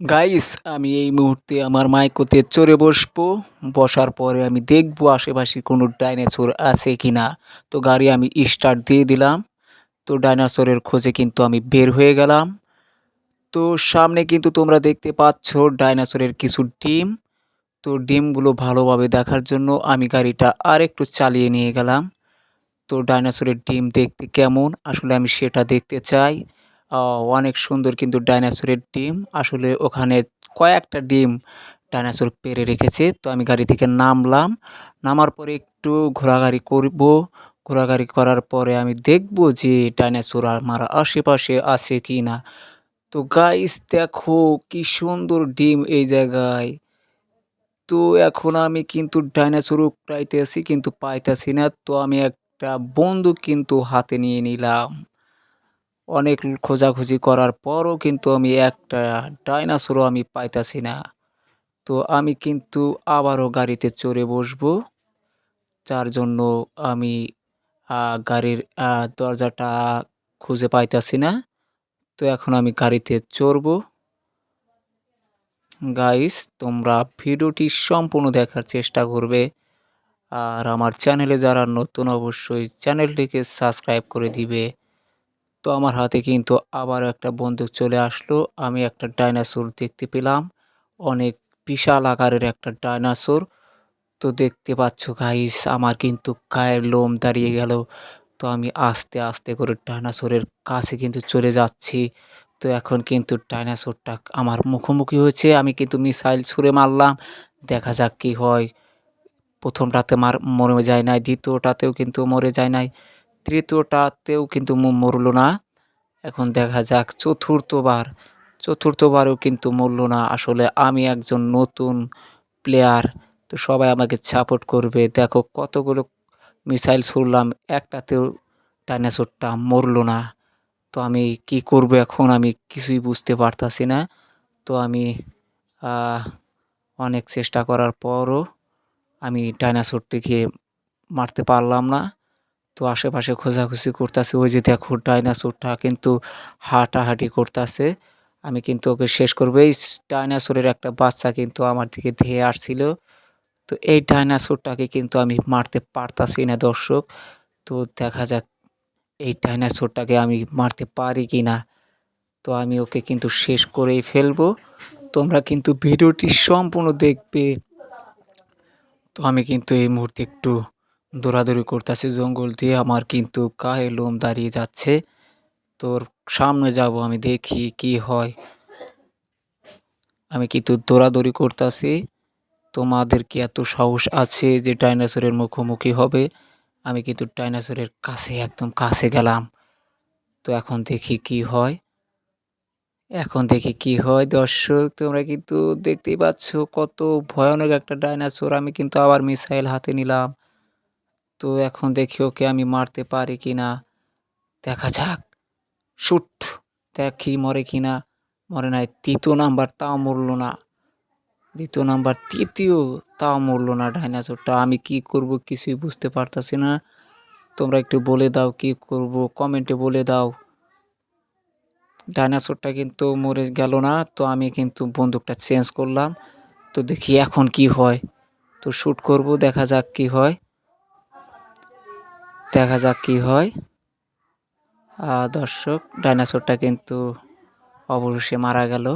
Guys আমি এই মুহূর্তে আমার মাইকোতে চড়ে বসবো। বসার পরে আমি দেখব আশেপাশে কোনো ডাইনোসর আছে কি না তো গাড়ি আমি স্টার্ট দিয়ে দিলাম। তো ডাইনোসরের খোঁজে কিন্তু আমি বের হয়ে গেলাম। তো সামনে কিন্তু তোমরা দেখতে পাচ্ছ ডাইনোসরের কিছু ডিম। তো ডিমগুলো ভালোভাবে দেখার জন্য আমি গাড়িটা আর একটু চালিয়ে নিয়ে গেলাম। তো ডাইনোসরের ডিম দেখতে কেমন? আসলে আমি সেটা দেখতে চাই। অনেক সুন্দর কিন্তু ডাইনোসরের ডিম। আসলে ওখানে কয়েকটা ডিম ডাইনোসর পেরে রেখেছে, তো আমি গাড়ি থেকে নামলাম। নামার পরে একটু ঘোরাঘুরি করব। ঘোরাঘুরি করার পরে আমি দেখব যে ডাইনোসর আমার আশেপাশে আছে কি না তো গাইস দেখো কি সুন্দর ডিম এই জায়গায়। তো এখন আমি কিন্তু ডাইনোসর পাইতেছি, কিন্তু পাইতেছি না। তো আমি একটা বন্দুক কিন্তু হাতে নিয়ে নিলাম। অনেক খোঁজাখুঁজি করার পরও কিন্তু আমি একটা ডাইনোসরও আমি পাইতাছি না। তো আমি কিন্তু আবারও গাড়িতে চড়ে বসবো। যার জন্য আমি গাড়ির দরজাটা খুঁজে পাইতাছি না। তো এখন আমি গাড়িতে চড়বো। গাইস, তোমরা ভিডিওটি সম্পূর্ণ দেখার চেষ্টা করবে। আর আমার চ্যানেলে যারা নতুন, অবশ্যই চ্যানেলটিকে সাবস্ক্রাইব করে দিবে। তো আমার হাতে কিন্তু আবার একটা বন্দুক চলে আসলো। আমি একটা ডাইনোসর দেখতে পেলাম। অনেক বিশাল আকারের একটা ডাইনোসর। তো দেখতে পাচ্ছ গাইস আমার কিন্তু গায়ের লোম দাঁড়িয়ে গেল। তো আমি আস্তে আস্তে করে ডাইনোসরের কাছে কিন্তু চলে যাচ্ছি। তো এখন কিন্তু ডাইনোসরটা আমার মুখোমুখি হয়েছে। আমি কিন্তু মিসাইল ছুঁড়ে মারলাম। দেখা যাক কি হয়। প্রথমটাতে মার মরে যায় নাই, দ্বিতীয়টাতেও কিন্তু মরে যায় নাই। তৃতীয়টাতেও কিন্তু মরলো না। এখন দেখা যাক চতুর্থবার, চতুর্থবারও কিন্তু মরলো না। আসলে আমি একজন নতুন প্লেয়ার তো সবাই আমাকে সাপোর্ট করবে। দেখো কতগুলো মিসাইল ছুড়লাম একটাতেও ডাইনোসরটা মরলো না। তো আমি কি করব এখন আমি কিছুই বুঝতে পারতাছি না। তো আমি অনেক চেষ্টা করার পরও আমি ডাইনোসরটিকে মারতে পারলাম না। তো আশেপাশে খোঁজাখুঁজি করতেছে। ওই যে দেখো ডাইনোসরটা কিন্তু হাঁটাহাঁটি করতেছে। আমি কিন্তু ওকে শেষ করব। এই ডাইনোসরের একটা বাচ্চা কিন্তু আমার দিকে ধেয়ে আসছিল। তো এই ডাইনোসরটাকে কিন্তু আমি মারতে পারতাছি না দর্শক। তো দেখা যাক এই ডাইনোসরটাকে আমি মারতে পারি কি না তো আমি ওকে কিন্তু শেষ করেই ফেলব। তোমরা কিন্তু ভিডিওটি সম্পূর্ণ দেখবে। তো আমি কিন্তু এই মুহূর্তে একটু দৌড়াদৌড়ি করতেছি জঙ্গল দিয়ে। আমার কিন্তু গায়ে লোম দাঁড়িয়ে যাচ্ছে। তোর সামনে যাব, আমি দেখি কি হয়। আমি কিন্তু দৌড়াদৌড়ি করতেছি। তোমাদের কি এত সাহস আছে যে ডাইনোসরের মুখোমুখি হবে? আমি কিন্তু ডাইনোসরের কাছে, একদম কাছে গেলাম। তো এখন দেখি কি হয়। এখন দেখি কি হয়। দর্শক, তোমরা কিন্তু দেখতেই পাচ্ছ কত ভয়ানক একটা ডাইনোসর। আমি কিন্তু আবার মিসাইল হাতে নিলাম। তো এখন দেখি ওকে আমি মারতে পারি কি না দেখা যাক। শুট, দেখি মরে কি না মরে নাই, তৃতীয় নাম্বার তাও মরলো না। দ্বিতীয় নাম্বার, তৃতীয় তাও মরলো না ডাইনোসরটা। আমি কি করব কিছুই বুঝতে পারতাছি না। তোমরা একটু বলে দাও কি করব, কমেন্টে বলে দাও। ডাইনোসরটা কিন্তু মরে গেল না, তো আমি কিন্তু বন্দুকটা চেঞ্জ করলাম। তো দেখি এখন কি হয়। তো শ্যুট করব, দেখা যাক কি হয়। দেখা যাক কি হয়। দর্শক, ডাইনোসরটা কিন্তু অবশেষে মারা গেল।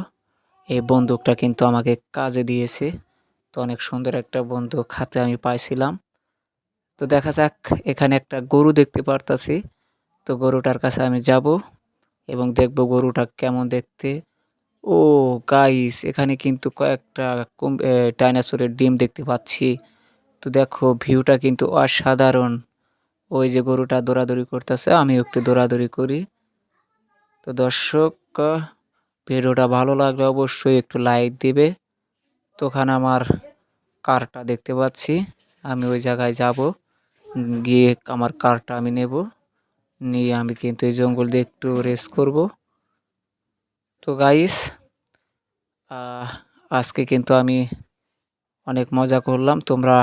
এই বন্দুকটা কিন্তু আমাকে কাজে দিয়েছে। তো অনেক সুন্দর একটা বন্দুক হাতে আমি পাইছিলাম। তো দেখা যাক, এখানে একটা গরু দেখতে পারতাছি। তো গরুটার কাছে আমি যাব এবং দেখব গরুটা কেমন দেখতে। ও গাইস এখানে কিন্তু কয়েকটা ডাইনোসরের ডিম দেখতে পাচ্ছি। তো দেখো, ভিউটা কিন্তু অসাধারণ। ওই যে গরুটা দৌড়াদৌড়ি করতেছে আমি একটু দৌড়াদৌড়ি করি। তো দর্শক ভিডিওটা ভালো লাগলে অবশ্যই একটু লাইক দিবে। তো ওখানে আমার কারটা দেখতে পাচ্ছি, আমি ওই জায়গায় যাব। গিয়ে আমার কারটা আমি নেব। নিয়ে আমি কিন্তু এই জঙ্গল দিয়ে একটু রেস করব। তো গাইস আজকে কিন্তু আমি অনেক মজা করলাম। তোমরা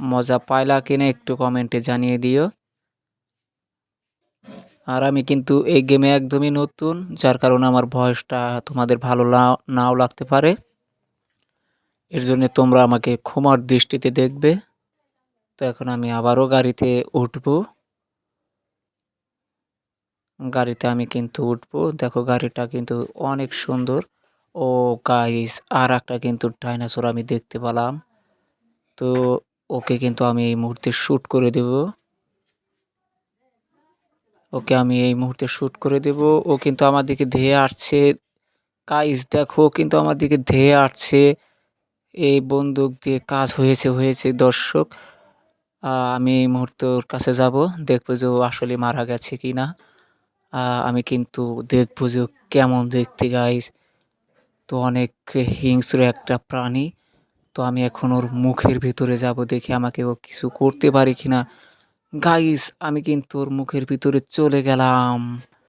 মজা পাইলা কিনা একটু কমেন্টে জানিয়ে দিও। আর আমি কিন্তু এই গেমে একদমই নতুন, যার কারণে আমার ভয়েসটা তোমাদের ভালো নাও লাগতে পারে। এর জন্য তোমরা আমাকে ক্ষমার দৃষ্টিতে দেখবে। তো এখন আমি আবারও গাড়িতে উঠব। গাড়িতে আমি কিন্তু উঠবো। দেখো গাড়িটা কিন্তু অনেক সুন্দর। ও গাইস আর একটা কিন্তু ডাইনোসর আমি দেখতে পেলাম। তো ওকে কিন্তু আমি এই মুহূর্তে শ্যুট করে দেব। ওকে আমি এই মুহূর্তে শ্যুট করে দেব। ও কিন্তু আমার দিকে ধেয়ে আসছে। গাইস দেখো কিন্তু আমার দিকে ধেয়ে আসছে। এই বন্দুক দিয়ে কাজ হয়েছে হয়েছে। দর্শক আমি এই মুহূর্তে ওর কাছে যাব। দেখব যে ও আসলে মারা গেছে কি না আমি কিন্তু দেখব যে কেমন দেখতে গাইস তো অনেক হিংস্র একটা প্রাণী। তো আমি এখন ওর মুখের ভিতরে যাব দেখি আমাকে ও কিছু করতে পারে কিনা। গাইস আমি কিন্তু ওর মুখের ভিতরে চলে গেলাম।